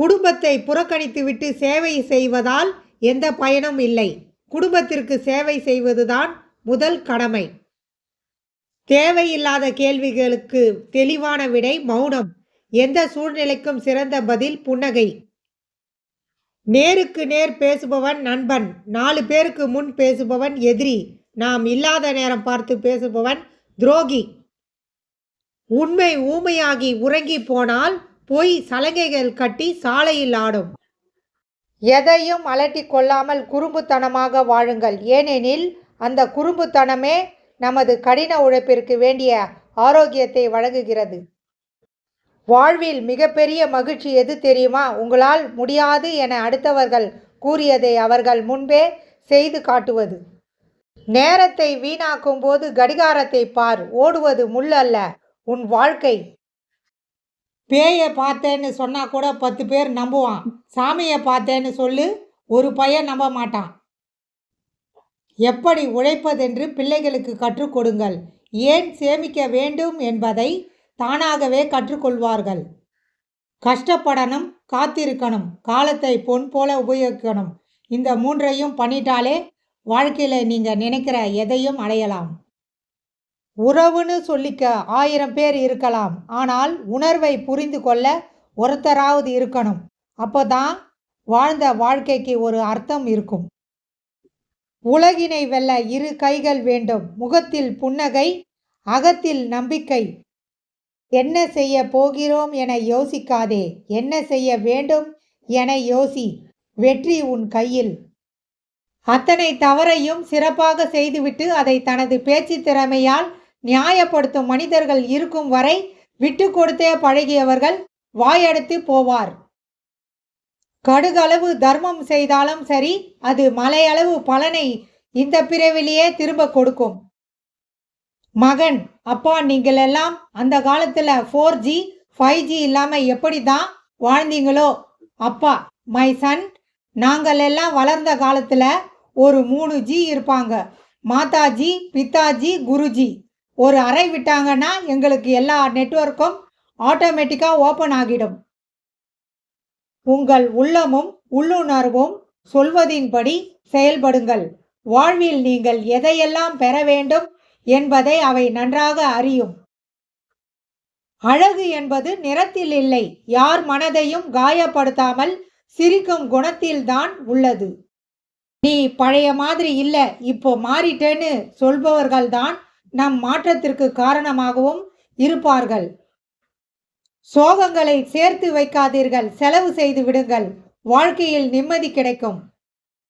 குடும்பத்தை புறக்கணித்துவிட்டு சேவை செய்வதால் எந்த பயனும் இல்லை. குடும்பத்திற்கு சேவை செய்வதுதான் முதல் கடமை. தேவையில்லாத கேள்விகளுக்கு தெளிவான விடை மௌனம். எந்த சூழ்நிலைக்கும் சிறந்த பதில் புன்னகை. நேருக்கு நேர் பேசுபவன் நண்பன். நாலு பேருக்கு முன் பேசுபவன் எதிரி. நாம் இல்லாத நேரம் பார்த்து பேசுபவன் துரோகி. உண்மை ஊமையாகி உறங்கி போனால் போய் சலங்கைகள் கட்டி சாலையில் ஆடும். எதையும் அலட்டி கொள்ளாமல் குறும்புத்தனமாக வாழுங்கள். ஏனெனில் அந்த குறும்புத்தனமே நமது கடின உழைப்பிற்கு வேண்டிய ஆரோக்கியத்தை வழங்குகிறது. வாழ்வில் மிகப்பெரிய மகிழ்ச்சி எது தெரியுமா? உங்களால் முடியாது என அடுத்தவர்கள் கூறியதை அவர்கள் முன்பே செய்து காட்டுவது. நேரத்தை வீணாக்கும் போது கடிகாரத்தை பார். ஓடுவது முள் அல்ல உன் வாழ்க்கை பேயை பார்த்தேன்னு சொன்னால் கூட பத்து பேர் நம்புவான். சாமியை பார்த்தேன்னு சொல்லு ஒரு பையன் நம்ப மாட்டான். எப்படி உழைப்பதென்று பிள்ளைகளுக்கு கற்றுக் கொடுங்கள். ஏன் சேமிக்க வேண்டும் என்பதை தானாகவே கற்றுக்கொள்வார்கள் கஷ்டப்படணும் காத்திருக்கணும் காலத்தை பொன் போல உபயோகிக்கணும். இந்த மூன்றையும் பண்ணிட்டாலே வாழ்க்கையில் நீங்கள் நினைக்கிற எதையும் அடையலாம். உறவுன்னு சொல்லிக்க ஆயிரம் பேர் இருக்கலாம். ஆனால் உணர்வை புரிந்து கொள்ள ஒருத்தராவது இருக்கணும். அப்போதான் வாழ்ந்த வாழ்க்கைக்கு ஒரு அர்த்தம் இருக்கும். உலகினை வெல்ல இரு கைகள் வேண்டும். முகத்தில் புன்னகை அகத்தில் நம்பிக்கை. என்ன செய்ய போகிறோம் என யோசிக்காதே. என்ன செய்ய வேண்டும் என யோசி. வெற்றி உன் கையில். அத்தனை தவறையும் சிறப்பாக செய்துவிட்டு அதை தனது பேச்சு திறமையால் நியாயப்படுத்தும் மனிதர்கள் இருக்கும் வரை விட்டு கொடுத்தே பழகியவர்கள் வாயெடுத்து போவார். கடுகளவு தர்மம் செய்தாலும் சரி அது மலையளவு பலனை இந்த பிறவிலேயே திரும்ப கொடுக்கும். மகன் அப்பா நீங்கள் எல்லாம் அந்த காலத்தில் ஃபோர் ஜி ஃபைவ் ஜி இல்லாமல் எப்படி தான் வாழ்ந்தீங்களோ? அப்பா மை சன் நாங்கள் எல்லாம் வளர்ந்த காலத்தில் ஒரு மூணு ஜி இருப்பாங்க. மாதாஜி பித்தாஜி குருஜி. ஒரு அறை விட்டாங்கன்னா எங்களுக்கு எல்லா நெட்வொர்க்கும் ஆட்டோமேட்டிக்காக ஓப்பன் ஆகிடும். உங்கள் உள்ளமும் உள்ளுணர்வும் சொல்வதின்படி செயல்படுங்கள். வாழ்வில் நீங்கள் எதையெல்லாம் பெற வேண்டும் என்பதை அவை நன்றாக அறியும். அழகு என்பது நிறத்தில் இல்லை. யார் மனதையும் காயப்படுத்தாமல் சிரிக்கும் குணத்தில்தான் உள்ளது. நீ பழைய மாதிரி இல்லை இப்போ மாறிட்டேன்னு சொல்பவர்கள்தான் நம் மாற்றத்திற்கு காரணமாகவும் இருப்பார்கள். சோகங்களை சேர்த்து வைக்காதீர்கள். செலவு செய்து விடுங்கள். வாழ்க்கையில் நிம்மதி கிடைக்கும்.